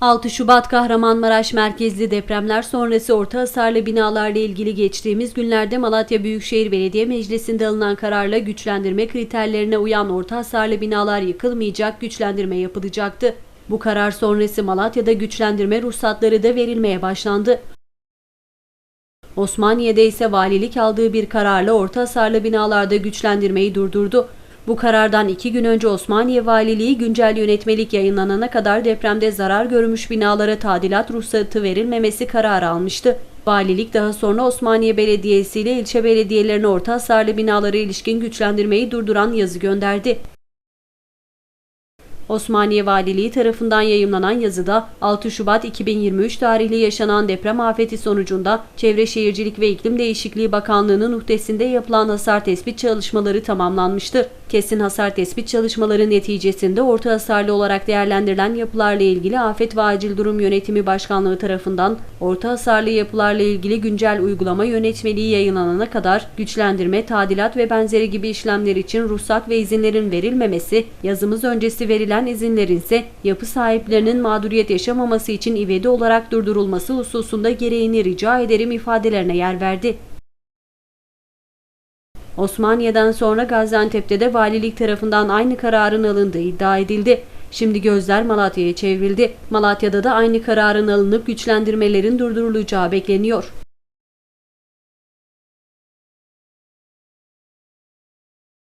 6 Şubat Kahramanmaraş merkezli depremler sonrası orta hasarlı binalarla ilgili geçtiğimiz günlerde Malatya Büyükşehir Belediye Meclisi'nde alınan kararla güçlendirme kriterlerine uyan orta hasarlı binalar yıkılmayacak, güçlendirme yapılacaktı. Bu karar sonrası Malatya'da güçlendirme ruhsatları da verilmeye başlandı. Osmaniye'de ise valilik aldığı bir kararla orta hasarlı binalarda güçlendirmeyi durdurdu. Bu karardan iki gün önce Osmaniye Valiliği güncel yönetmelik yayınlanana kadar depremde zarar görmüş binalara tadilat ruhsatı verilmemesi kararı almıştı. Valilik daha sonra Osmaniye Belediyesi ile ilçe belediyelerine orta hasarlı binalara ilişkin güçlendirmeyi durduran yazı gönderdi. Osmaniye Valiliği tarafından yayımlanan yazıda 6 Şubat 2023 tarihli yaşanan deprem afeti sonucunda Çevre Şehircilik ve İklim Değişikliği Bakanlığı'nın uhdesinde yapılan hasar tespit çalışmaları tamamlanmıştır. Kesin hasar tespit çalışmaları neticesinde orta hasarlı olarak değerlendirilen yapılarla ilgili Afet ve Acil Durum Yönetimi Başkanlığı tarafından orta hasarlı yapılarla ilgili güncel uygulama yönetmeliği yayınlanana kadar güçlendirme, tadilat ve benzeri gibi işlemler için ruhsat ve izinlerin verilmemesi, yazımız öncesi verilen izinlerin ise yapı sahiplerinin mağduriyet yaşamaması için ivedi olarak durdurulması hususunda gereğini rica ederim ifadelerine yer verdi. Osmaniye'den sonra Gaziantep'te de valilik tarafından aynı kararın alındığı iddia edildi. Şimdi gözler Malatya'ya çevrildi. Malatya'da da aynı kararın alınıp güçlendirmelerin durdurulacağı bekleniyor.